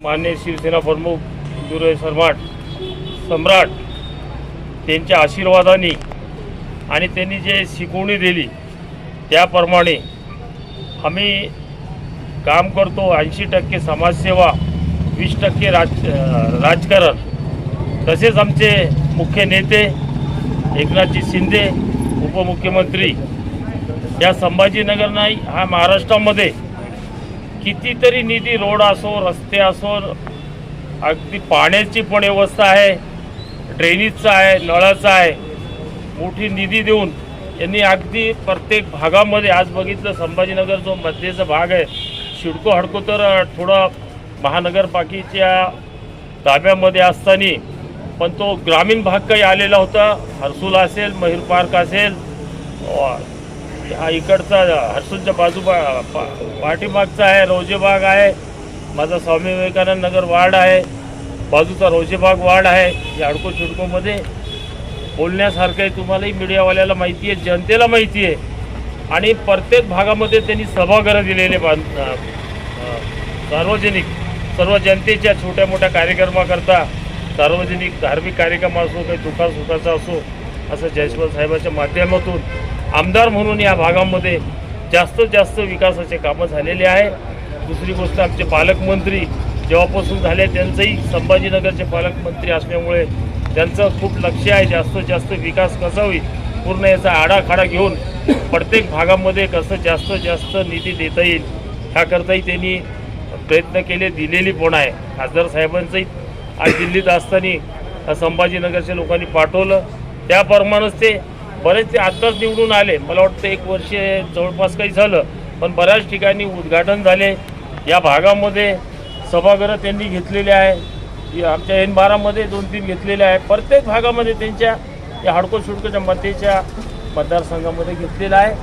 मान्य शिवसेना प्रमुख दुरय सरमाट सम्राट त्यांच्या आशीर्वादाने आणि त्यांनी जे शिकवणी दिली त्याप्रमाणे आम्ही काम करतो. ऐंशी टक्के समाजसेवा वीस टक्के राज राजकारण तसेच आमचे मुख्य नेते एकनाथजी शिंदे उपमुख्यमंत्री या संभाजीनगर नाही हा महाराष्ट्रामध्ये कितीतरी निधी रोड असो रस्ते असो अगदी पाण्याची पण व्यवस्था आहे ड्रेनेजचा आहे नळाचा आहे मोठी निधी देऊन यांनी अगदी प्रत्येक भागामध्ये आज बघितलं संभाजीनगर जो मध्येचा भाग आहे शिडको हडको तर थोडं महानगरपालिकेच्या ताब्यामध्ये असताना पण तो ग्रामीण भाग काही आलेला होता हर्सुल असेल मयूर पार्क असेल हा इकडचा हर्सूलच्या बाजू पा- पाठीमागचा आहे रोजेबाग आहे. माझा स्वामी विवेकानंद नगर वार्ड आहे. बाजूचा रोजेबाग वार्ड आहे. या अडको चिडकोमध्ये बोलण्यासारखं आहे तुम्हालाही मीडियावाल्याला माहिती आहे जनतेला माहिती आहे. आणि प्रत्येक भागामध्ये त्यांनी सभागृह दिलेले बांध सार्वजनिक सर्व जनतेच्या छोट्या मोठ्या कार्यक्रमाकरता सार्वजनिक धार्मिक कार्यक्रम असो काही दुखा सुखाचा असो असं जयश्वर साहेबाच्या माध्यमातून आमदार म्हणून या भागामध्ये जास्तीत जास्त विकासाचे कामं झालेले आहे. दुसरी गोष्ट आमचे पालकमंत्री जेव्हापासून झाले त्यांचंही संभाजीनगरचे पालकमंत्री असल्यामुळे त्यांचं खूप लक्ष आहे जास्तीत जास्त विकास कसा होईल पूर्ण याचा आडाखाडा घेऊन प्रत्येक भागामध्ये कसं जास्तीत जास्त निधी देता येईल ह्याकरताही त्यांनी प्रयत्न केले दिलेली पण आहे. खासदार साहेबांचंही आज दिल्लीत असताना संभाजीनगरच्या लोकांनी पाठवलं. त्याप्रमाणेच ते बरेचसे आत्ताच निवडून आले. मला वाटतं एक वर्ष जवळपास काही झालं पण बऱ्याच ठिकाणी उद्घाटन झाले. या भागामध्ये सभागृह त्यांनी घेतलेले आहे. आमच्या एन बारामध्ये दोन तीन घेतलेले आहे. प्रत्येक भागामध्ये त्यांच्या या हाडको शुडकोच्या मतेच्या मतदारसंघामध्ये घेतलेलं आहे.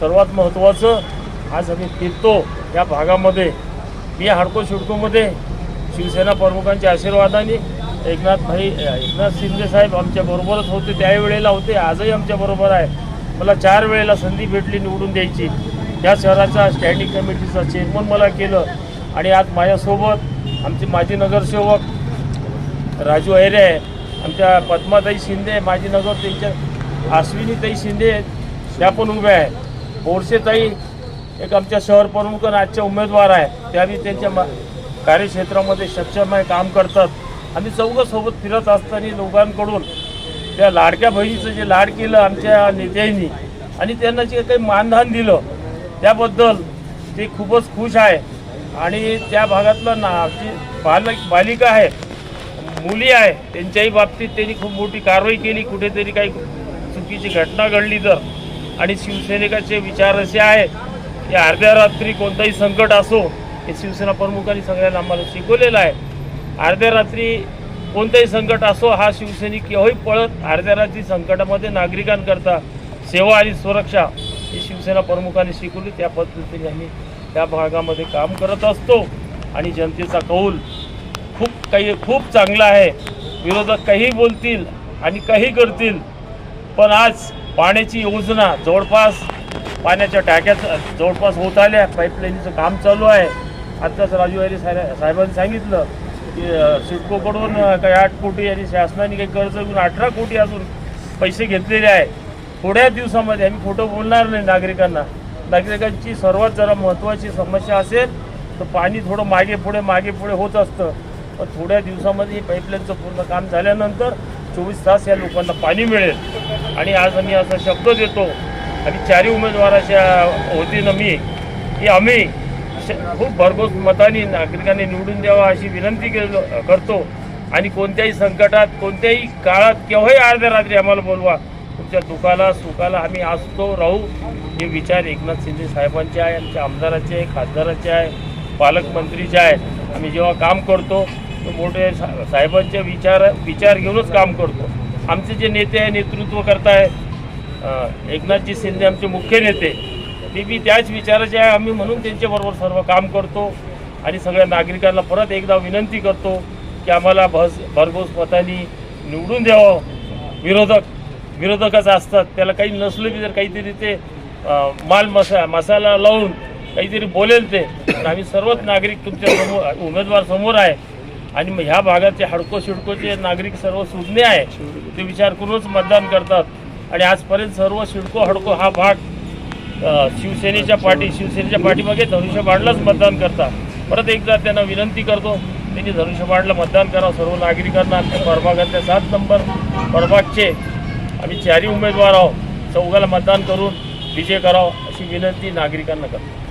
सर्वात महत्त्वाचं आज आम्ही फिरतो या भागामध्ये. मी या हडको शुडकोमध्ये शिवसेना प्रमुखांच्या आशीर्वादाने एकनाथ भाई एकनाथ शिंदे साहेब आमच्या बरोबरच होते त्यावेळेला होते आजही आमच्या बरोबर आहे. मला चार वेळेला संधी भेटली निवडून द्यायची. या शहराचा स्टँडिंग कमिटीचा चेअरमन मला केलं. आणि आज माझ्यासोबत आमचे माजी नगरसेवक राजू ऐरे आहे आमच्या पद्माताई शिंदे माजी नगर त्यांच्या अश्विनीताई शिंदे त्या पण उभ्या आहे बोरसेताई एक आमच्या शहर प्रमुख आजच्या उमेदवार आहे. त्या त्यांच्या मा- कार्यक्षेत्रामध्ये सक्षम आहे काम करतात. आम्ही चौघं सोबत फिरत असताना लोकांकडून त्या लाडक्या बहिणीचं जे लाड केलं आमच्या नेत्यांनी आणि त्यांना जे काही मानधन दिलं त्याबद्दल ते खूपच खुश आहे. आणि त्या भागातलं ना जी बालक बालिका आहे मुली आहे त्यांच्याही बाबतीत त्यांनी खूप मोठी कारवाई केली. कुठेतरी काही चुकीची घटना घडली तर. आणि शिवसैनिकाचे विचार असे आहे की अर्ध्या रात्री कोणताही संकट असो हे शिवसेना प्रमुखांनी सगळ्यांना आम्हाला शिकवलेलं आहे. अर्ध्या रात्री कोणतंही संकट असो हा शिवसैनिक केव्हाही पळत अर्ध्या रात्री संकटामध्ये नागरिकांकरता सेवा आणि सुरक्षा ही शिवसेना प्रमुखांनी शिकवली त्या पद्धतीने आम्ही त्या भागामध्ये काम करत असतो आणि जनतेचा कौल खूप काही खूप चांगला आहे. विरोधक काही बोलतील आणि काही करतील पण आज पाण्याची योजना जवळपास पाण्याच्या टाक्याचं जवळपास होत आल्या. पाईपलाईनचं काम चालू आहे. आत्ताच राजू हरी साहेबांनी सांगितलं की सिडकोकडून काही आठ कोटी आणि शासनाने काही कर्ज घेऊन अठरा कोटी अजून पैसे घेतलेले आहे. थोड्या दिवसामध्ये आम्ही खोटं बोलणार नाही नागरिकांना. नागरिकांची सर्वात जरा महत्त्वाची समस्या असेल तर पाणी थोडं मागे पुढे मागे पुढे होत असतं. पण थोड्या दिवसामध्ये हे पाईपलाईनचं पूर्ण काम झाल्यानंतर चोवीस तास या लोकांना पाणी मिळेल. आणि आज आम्ही असा शब्द देतो आणि चारही उमेदवाराच्या वतीनं मी की आम्ही खूप भरघोस मताने नागरिकांनी निवडून द्यावा अशी विनंती करतो. आणि कोणत्याही संकटात कोणत्याही काळात केव्हाही अर्ध्या रात्री आम्हाला बोलवा. तुमच्या दुखाला सुखाला आम्ही असतो राहू. हे विचार एकनाथ शिंदे साहेबांचे आहे आमच्या आमदाराचे आहे खासदाराचे आहे पालकमंत्रीचे आहे. आम्ही जेव्हा काम करतो तर मोठे सा- साहेबांचे विचार विचार घेऊनच काम करतो. आमचे जे नेते आहे नेतृत्व करताय एकनाथजी शिंदे आमचे मुख्य नेते. ते बी त्याच विचाराचे आहे. आम्ही म्हणून त्यांच्याबरोबर सर्व काम करतो आणि सगळ्या नागरिकांना परत एकदा विनंती करतो की आम्हाला भस भरघोस मतांनी निवडून द्यावं. विरोधक विरोधकच असतात. त्याला काही नसलं बी जर काहीतरी ते माल मसा मसाला लावून काहीतरी बोलेल ते. पण आम्ही सर्वच नागरिक तुमच्यासमोर उमेदवार समोर आहे. आणि मग ह्या भागाचे हडको शिडकोचे नागरिक सर्व सुज्ञ आहे. ते विचार करूनच मतदान करतात. आणि आजपर्यंत सर्व शिडको हडको हा भाग शिवसेनेच्या पाठी शिवसेनेच्या पाठीमागे धनुष्यबाणलाच मतदान करतात. परत एकदा त्यांना विनंती करतो त्यांनी धनुष्यबाणला मतदान करावं सर्व नागरिकांना आमच्या प्रभागातल्या सात नंबर प्रभागचे आम्ही चारही उमेदवार आहोत. चौघाला मतदान करून विजय करावं अशी विनंती नागरिकांना करतो.